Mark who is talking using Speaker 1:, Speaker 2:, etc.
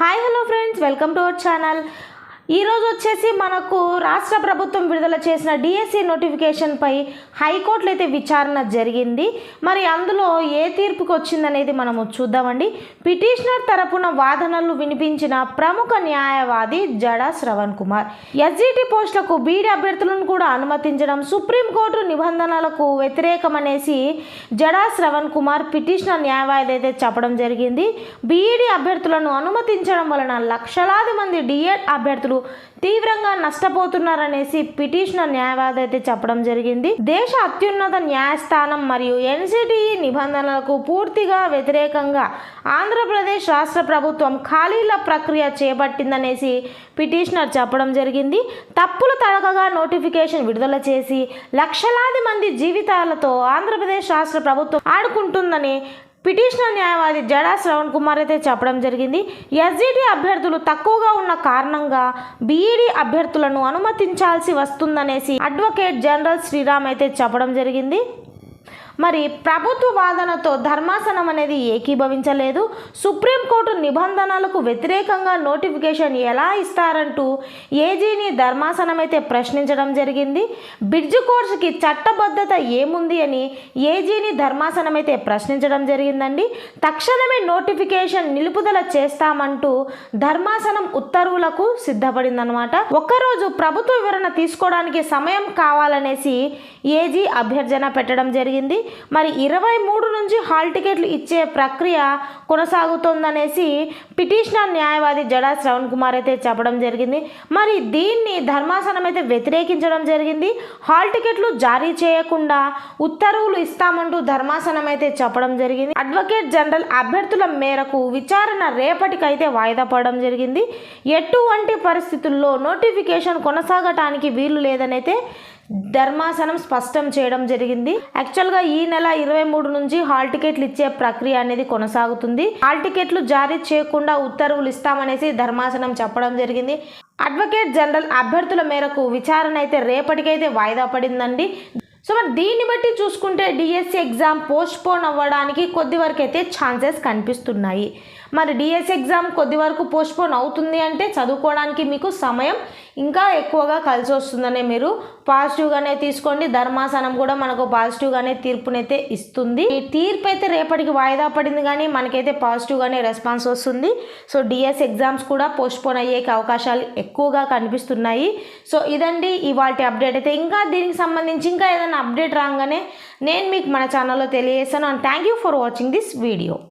Speaker 1: Hi hello friends welcome to our channel. ఈరోజు వచ్చేసి మనకు రాష్ట్ర ప్రభుత్వం విడుదల చేసిన డిఎస్సి నోటిఫికేషన్పై హైకోర్టులో అయితే విచారణ జరిగింది. మరి అందులో ఏ తీర్పుకి వచ్చిందనేది మనము చూద్దామండి. పిటిషనర్ తరపున వాదనలు వినిపించిన ప్రముఖ న్యాయవాది జడా శ్రవణ్ కుమార్. ఎస్జిటి పోస్టులకు బీడీ అభ్యర్థులను కూడా అనుమతించడం సుప్రీంకోర్టు నిబంధనలకు వ్యతిరేకమనేసి జడా శ్రవణ్ కుమార్ పిటిషనర్ న్యాయవాది అయితే చెప్పడం జరిగింది. బీఈడి అభ్యర్థులను అనుమతించడం వలన లక్షలాది మంది డిఎడ్ అభ్యర్థులు తీవ్రంగా నష్టపోతున్నారనేసి పిటిషనర్ న్యాయవాది అయితే చెప్పడం జరిగింది. దేశ అత్యున్నత న్యాయస్థానం మరియు ఎన్సిటిఈ నిబంధనలకు పూర్తిగా వ్యతిరేకంగా ఆంధ్రప్రదేశ్ రాష్ట్ర ప్రభుత్వం ఖాళీల ప్రక్రియ చేపట్టిందనేసి పిటిషనర్ చెప్పడం జరిగింది. తప్పులు తడకగా నోటిఫికేషన్ విడుదల చేసి లక్షలాది మంది జీవితాలతో ఆంధ్రప్రదేశ్ రాష్ట్ర ప్రభుత్వం ఆడుకుంటుందని పిటిషనర్ న్యాయవాది జడా శ్రవణ్ కుమార్ అయితే చెప్పడం జరిగింది. ఎస్జిటి అభ్యర్థులు తక్కువగా ఉన్న కారణంగా బీఈడి అభ్యర్థులను అనుమతించాల్సి వస్తుందనేసి అడ్వకేట్ జనరల్ శ్రీరామ్ అయితే చెప్పడం జరిగింది. మరి ప్రభుత్వ వాదనతో ధర్మాసనం అనేది ఏకీభవించలేదు. సుప్రీంకోర్టు నిబంధనలకు వ్యతిరేకంగా నోటిఫికేషన్ ఎలా ఇస్తారంటూ ఏజీని ధర్మాసనం అయితే ప్రశ్నించడం జరిగింది. బ్రిడ్జ్ కోర్సుకి చట్టబద్ధత ఏముంది అని ఏజీని ధర్మాసనం అయితే ప్రశ్నించడం జరిగిందండి. తక్షణమే నోటిఫికేషన్ నిలుపుదల చేస్తామంటూ ధర్మాసనం ఉత్తర్వులకు సిద్ధపడిందనమాట ఒక్కరోజు ప్రభుత్వ వివరణ తీసుకోవడానికి సమయం కావాలనేసి ఏజీ అభ్యర్థన పెట్టడం జరిగింది. మరి ఇరవై మూడు నుంచి హాల్ టికెట్లు ఇచ్చే ప్రక్రియ కొనసాగుతోందనేసి పిటిషనర్ న్యాయవాది జడా శ్రవణ్ కుమార్ అయితే చెప్పడం జరిగింది. మరి దీన్ని ధర్మాసనం అయితే వ్యతిరేకించడం జరిగింది. హాల్ టికెట్లు జారీ చేయకుండా ఉత్తర్వులు ఇస్తామంటూ ధర్మాసనం అయితే చెప్పడం జరిగింది. అడ్వకేట్ జనరల్ అభ్యర్థుల మేరకు విచారణ రేపటికైతే వాయిదా పడడం జరిగింది. ఎటువంటి పరిస్థితుల్లో నోటిఫికేషన్ కొనసాగటానికి వీలు లేదనైతే ధర్మాసనం స్పష్టం చేయడం జరిగింది. యాక్చువల్గా ఈ నెల ఇరవై మూడు నుంచి హాల్ టికెట్లు ఇచ్చే ప్రక్రియ అనేది కొనసాగుతుంది. హాల్ టికెట్లు జారీ చేయకుండా ఉత్తర్వులు ఇస్తామనేసి ధర్మాసనం చెప్పడం జరిగింది. అడ్వకేట్ జనరల్ అభ్యర్థుల మేరకు విచారణ అయితే రేపటికైతే వాయిదా పడిందండి. సో మరి దీన్ని బట్టి చూసుకుంటే డిఎస్సి ఎగ్జామ్ పోస్ట్ పోన్ అవ్వడానికి కొద్ది వరకు అయితే ఛాన్సెస్ కనిపిస్తున్నాయి. మరి డిఎస్ ఎగ్జామ్ కొద్ది వరకు పోస్ట్పోన్ అవుతుంది అంటే చదువుకోవడానికి మీకు సమయం ఇంకా ఎక్కువగా కలిసి వస్తుందనే మీరు పాజిటివ్గానే తీసుకోండి. ధర్మాసనం కూడా మనకు పాజిటివ్గానే తీర్పునైతే ఇస్తుంది. ఈ తీర్పు అయితే రేపటికి వాయిదా పడింది కానీ మనకైతే పాజిటివ్గానే రెస్పాన్స్ వస్తుంది. సో డిఎస్ ఎగ్జామ్స్ కూడా పోస్ట్పోన్ అయ్యే అవకాశాలు ఎక్కువగా కనిపిస్తున్నాయి. సో ఇదండి ఇవాళ అప్డేట్ అయితే. ఇంకా దీనికి సంబంధించి ఇంకా ఏదైనా అప్డేట్ రాగానే నేను మీకు మన ఛానల్లో తెలియజేస్తాను. And thank you for watching this video